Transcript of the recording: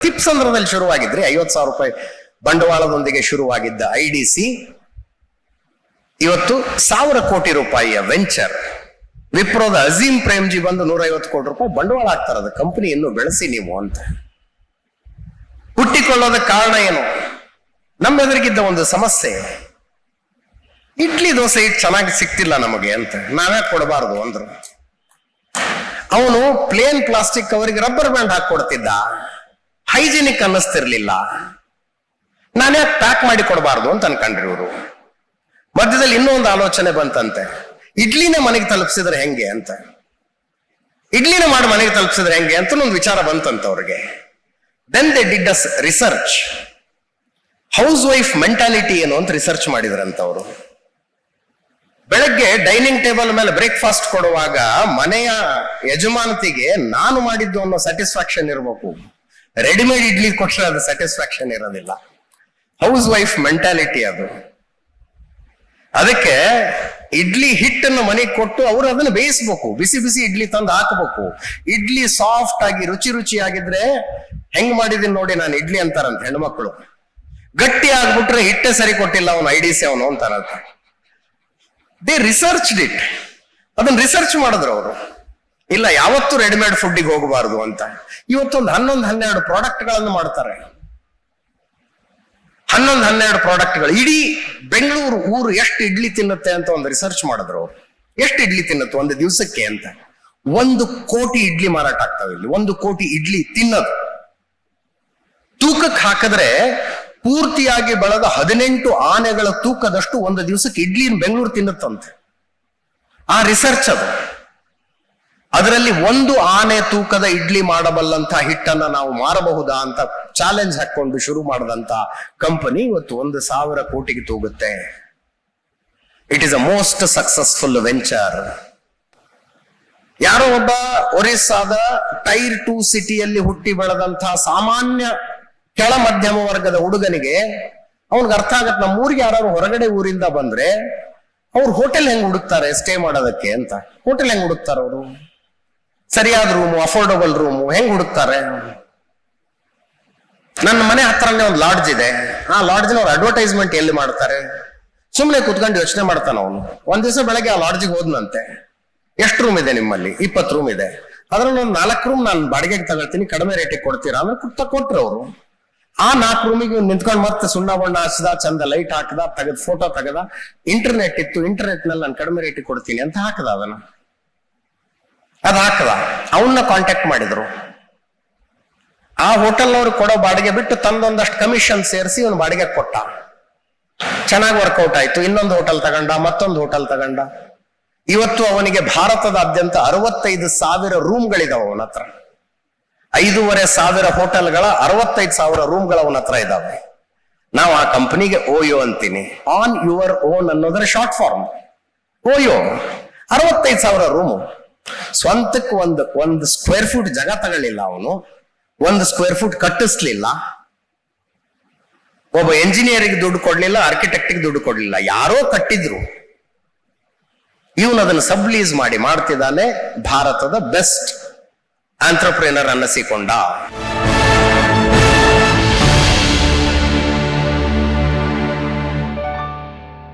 ತಿಪ್ಸಂದ್ರದಲ್ಲಿ ಶುರುವಾಗಿದ್ರೆ. ಐವತ್ತು ಸಾವಿರ ರೂಪಾಯಿ ಬಂಡವಾಳದೊಂದಿಗೆ ಶುರುವಾಗಿದ್ದ ಐ ಡಿ ಸಿ ಇವತ್ತು ಸಾವಿರ ಕೋಟಿ ರೂಪಾಯಿಯ ವೆಂಚರ್. ವಿಪ್ರೋದ ಅಜೀಂ ಪ್ರೇಮ್ಜಿ ಬಂದು ನೂರೈವತ್ತು ಕೋಟಿ ರೂಪಾಯಿ ಬಂಡವಾಳ ಆಗ್ತಾರದ ಕಂಪನಿಯನ್ನು ಬೆಳೆಸಿ ನೀವು ಅಂತ. ಹುಟ್ಟಿಕೊಳ್ಳೋದ ಕಾರಣ ಏನು? ನಮ್ಮ ಎದುರಿಗಿದ್ದ ಒಂದು ಸಮಸ್ಯೆ. ಇಡ್ಲಿ ದೋಸೆ ಇಟ್ಟು ಚೆನ್ನಾಗಿ ಸಿಕ್ತಿಲ್ಲ ನಮಗೆ ಅಂತ. ನಾವೇ ಕೊಡಬಾರದು ಅಂದ್ರು. ಅವನು ಪ್ಲೇನ್ ಪ್ಲಾಸ್ಟಿಕ್ ಅವರಿಗೆ ರಬ್ಬರ್ ಬ್ಯಾಂಡ್ ಹಾಕೊಡ್ತಿದ್ದ ಹೈಜಿನಿಕ್ ಅನ್ನಿಸ್ತಿರ್ಲಿಲ್ಲ. ನಾನೇ ಪ್ಯಾಕ್ ಮಾಡಿ ಕೊಡಬಾರ್ದು ಅಂತ ಅನ್ಕೊಂಡ್ರಿ ಇವರು. ಮಧ್ಯದಲ್ಲಿ ಇನ್ನೂ ಒಂದು ಆಲೋಚನೆ ಬಂತಂತೆ. ಇಡ್ಲಿನ ಮನೆಗೆ ತಲುಪಿಸಿದ್ರೆ ಹೆಂಗೆ ಅಂತ. ಇಡ್ಲಿನ ಮಾಡಿ ಮನೆಗೆ ತಲುಪಿಸಿದ್ರೆ ಹೆಂಗೆ ಅಂತ ಒಂದು ವಿಚಾರ ಬಂತಂತ ಅವ್ರಿಗೆ. Then they did us research housewife mentality ಏನು ಅಂತ ರಿಸರ್ಚ್ ಮಾಡಿದ್ರಂತ ಅವರು. ಬೆಳಗ್ಗೆ ಡೈನಿಂಗ್ ಟೇಬಲ್ ಮೇಲೆ ಬ್ರೇಕ್ಫಾಸ್ಟ್ ಕೊಡುವಾಗ ಮನೆಯ ಯಜಮಾನತಿಗೆ ನಾನು ಮಾಡಿದ್ದು ಅನ್ನೋ ಸ್ಯಾಟಿಸ್ಫ್ಯಾಕ್ಷನ್ ಇರಬೇಕು. ರೆಡಿಮೇಡ್ ಇಡ್ಲಿ ಕೊಟ್ಟರೆ ಅದು ಸ್ಯಾಟಿಸ್ಫ್ಯಾಕ್ಷನ್ ಇರೋದಿಲ್ಲ. ಹೌಸ್ ವೈಫ್ ಮೆಂಟಾಲಿಟಿ ಅದು. ಅದಕ್ಕೆ ಇಡ್ಲಿ ಹಿಟ್ಟನ್ನು ಮನೆಗೆ ಕೊಟ್ಟು ಅವರು ಅದನ್ನ ಬೇಯಿಸ್ಬೇಕು. ಬಿಸಿ ಬಿಸಿ ಇಡ್ಲಿ ತಂದು ಹಾಕಬೇಕು. ಇಡ್ಲಿ ಸಾಫ್ಟ್ ಆಗಿ, ರುಚಿ ರುಚಿ ಆಗಿದ್ರೆ ಹೆಂಗ್ ಮಾಡಿದೀನಿ ನೋಡಿ ನಾನು ಇಡ್ಲಿ ಅಂತಾರಂತ ಹೆಣ್ಮಕ್ಳು. ಗಟ್ಟಿ ಆಗ್ಬಿಟ್ರೆ ಹಿಟ್ಟೆ ಸರಿ ಕೊಟ್ಟಿಲ್ಲ, ಅವನು ಐಡಿಸಿ ಅವನು ಅಂತಾರಂತ. ದೇ ರಿಸರ್ಚ್ ಇಟ್ ಅದನ್ನ ರಿಸರ್ಚ್ ಮಾಡಿದ್ರು ಅವರು. ಇಲ್ಲ, ಯಾವತ್ತು ರೆಡಿಮೇಡ್ ಫುಡ್ಡಿಗೆ ಹೋಗಬಾರದು ಅಂತ. ಇವತ್ತೊಂದು ಹನ್ನೊಂದು, ಹನ್ನೆರಡು ಪ್ರಾಡಕ್ಟ್ಗಳನ್ನು ಮಾಡ್ತಾರೆ. ಹನ್ನೊಂದು, ಹನ್ನೆರಡು ಪ್ರಾಡಕ್ಟ್ಗಳು ಇಡೀ ಬೆಂಗಳೂರು ಊರು ಎಷ್ಟು ಇಡ್ಲಿ ತಿನ್ನುತ್ತೆ ಅಂತ ಒಂದು ರಿಸರ್ಚ್ ಮಾಡಿದ್ರು ಎಷ್ಟು ಇಡ್ಲಿ ತಿನ್ನುತ್ತೆ ಒಂದು ದಿವಸಕ್ಕೆ ಅಂತ. ಒಂದು ಕೋಟಿ ಇಡ್ಲಿ ಮಾರಾಟ ಆಗ್ತಾವೆ ಇಲ್ಲಿ. ಒಂದು ಕೋಟಿ ಇಡ್ಲಿ ತಿನ್ನೋದು. ತೂಕಕ್ಕೆ ಹಾಕಿದ್ರೆ ಪೂರ್ತಿಯಾಗಿ ಬೆಳೆದ ಹದಿನೆಂಟು ಆನೆಗಳ ತೂಕದಷ್ಟು ಒಂದು ದಿವಸಕ್ಕೆ ಇಡ್ಲಿ ಬೆಂಗಳೂರು ತಿನ್ನುತ್ತಂತೆ. ಆ ರಿಸರ್ಚ್ ಅದು. ಅದರಲ್ಲಿ ಒಂದು ಆನೆ ತೂಕದ ಇಡ್ಲಿ ಮಾಡಬಲ್ಲಂತ ಹಿಟ್ಟನ್ನ ನಾವು ಮಾರಬಹುದಾ ಅಂತ ಚಾಲೆಂಜ್ ಹಾಕೊಂಡು ಶುರು ಮಾಡಿದಂತ ಕಂಪನಿ ಇವತ್ತು ಒಂದು ಸಾವಿರ ಕೋಟಿಗೆ ತೂಗುತ್ತೆ. It is a most successful venture ಯಾರೋ ಒಬ್ಬ ಒರಿಸ್ಸಾದ ಟೈರ್ ಟು ಸಿಟಿಯಲ್ಲಿ ಹುಟ್ಟಿ ಬೆಳೆದಂತಹ ಸಾಮಾನ್ಯ ಕೆಳ ಮಧ್ಯಮ ವರ್ಗದ ಹುಡುಗನಿಗೆ ಅವನಿಗೆ ಅರ್ಥ ಆಗತ್ತೆ ನಮ್ಮ ಊರಿಗೆ ಯಾರು ಹೊರಗಡೆ ಊರಿಂದ ಬಂದ್ರೆ ಅವ್ರು ಹೋಟೆಲ್ ಹೆಂಗ್ ಹುಡುಕ್ತಾರೆ ಸ್ಟೇ ಮಾಡೋದಕ್ಕೆ ಅಂತ. ಹೋಟೆಲ್ ಹೆಂಗ್ ಹುಡುಕ್ತಾರ ಅವರು? ಸರಿಯಾದ ರೂಮು ಅಫೋರ್ಡಬಲ್ ರೂಮು ಹೆಂಗ್ ಹುಡುಕ್ತಾರೆ? ನನ್ನ ಮನೆ ಹತ್ರನೇ ಒಂದು ಲಾಡ್ಜ್ ಇದೆ. ಆ ಲಾಡ್ಜ್ನವ್ರು ಅಡ್ವರ್ಟೈಸ್ಮೆಂಟ್ ಎಲ್ಲಿ ಮಾಡ್ತಾರೆ? ಸುಮ್ಮನೆ ಕುತ್ಕೊಂಡು ಯೋಚನೆ ಮಾಡ್ತಾನ ಅವನು. ಒಂದ್ ದಿವಸ ಬೆಳಗ್ಗೆ ಆ ಲಾಡ್ಜಿಗೆ ಹೋದ್ನಂತೆ. ಎಷ್ಟು ರೂಮ್ ಇದೆ ನಿಮ್ಮಲ್ಲಿ? ಇಪ್ಪತ್ತು ರೂಮ್ ಇದೆ. ಅದ್ರಲ್ಲಿ ಒಂದು ನಾಲ್ಕು ರೂಮ್ ನಾನು ಬಾಡಿಗೆಗೆ ತಗೊಳ್ತೀನಿ, ಕಡಿಮೆ ರೇಟಿಗೆ ಕೊಡ್ತೀರಾ? ಅಂದ್ರೆ ಕುತ್ತ ಕೊಟ್ರು ಅವರು. ಆ ನಾಲ್ಕು ರೂಮಿಗೆ ನಿಂತ್ಕೊಂಡು ಮತ್ತೆ ಸುಣ್ಣ ಬಣ್ಣ ಹಚ್ಚದ ಚಂದ ಲೈಟ್ ಹಾಕದ, ತೆಗೆದ ಫೋಟೋ ತೆಗೆದ ಇಂಟರ್ನೆಟ್ ಇತ್ತು ಇಂಟರ್ನೆಟ್ನಲ್ಲಿ ನಾನು ಕಡಿಮೆ ರೇಟಿಗೆ ಕೊಡ್ತೀನಿ ಅಂತ ಹಾಕದ ಅದನ್ನ. ಅದ್ ಹಾಕದ. ಅವನ್ನ ಕಾಂಟ್ಯಾಕ್ಟ್ ಮಾಡಿದ್ರು. ಆ ಹೋಟೆಲ್ನವ್ರು ಕೊಡೋ ಬಾಡಿಗೆ ಬಿಟ್ಟು ತಂದೊಂದಷ್ಟು ಕಮಿಷನ್ ಸೇರಿಸಿ ಇವನು ಬಾಡಿಗೆ ಕೊಟ್ಟ. ಚೆನ್ನಾಗಿ ವರ್ಕೌಟ್ ಆಯ್ತು. ಇನ್ನೊಂದು ಹೋಟೆಲ್ ತಗೊಂಡ, ಮತ್ತೊಂದು ಹೋಟೆಲ್ ತಗೊಂಡ. ಇವತ್ತು ಅವನಿಗೆ ಭಾರತದಾದ್ಯಂತ ಅರವತ್ತೈದು ಸಾವಿರ ರೂಮ್ಗಳಿದಾವೆ ಅವನ ಹತ್ರ. ಐದೂವರೆ ಸಾವಿರ ಹೋಟೆಲ್ಗಳ ಅರವತ್ತೈದು ಸಾವಿರ ರೂಮ್ಗಳು ಅವನ ಹತ್ರ ಇದಾವೆ. ನಾವು ಆ ಕಂಪನಿಗೆ ಓಯೋ ಅಂತೀನಿ. ಆನ್ ಯುವರ್ ಓನ್ ಅನ್ನೋದ್ರ ಶಾರ್ಟ್ ಫಾರ್ಮ್ ಓಯೋ. ಅರವತ್ತೈದು ಸಾವಿರ ರೂಮು ಸ್ವಂತಕ್ಕೆ ಒಂದು ಒಂದು ಸ್ಕ್ವೇರ್ ಫುಟ್ ಜಾಗ ತಗೊಳ್ಳಿಲ್ಲ ಅವನು. ಒಂದು ಸ್ಕ್ವೇರ್ ಫುಟ್ ಕಟ್ಟಿಸ್ಲಿಲ್ಲ. ಒಬ್ಬ ಎಂಜಿನಿಯರಿಗೆ ದುಡ್ಡು ಕೊಡ್ಲಿಲ್ಲ ಆರ್ಕಿಟೆಕ್ಟಿಗೆ ದುಡ್ಡು ಕೊಡ್ಲಿಲ್ಲ. ಯಾರೋ ಕಟ್ಟಿದ್ರು. ಇವನು ಅದನ್ನು ಸಬ್ಲೀಸ್ ಮಾಡಿ ಮಾಡ್ತಿದ್ದಾನೆ, ಭಾರತದ ಬೆಸ್ಟ್ ಆಂಟ್ರಪ್ರಿನರ್ ಅನ್ನಿಸಿಕೊಂಡ.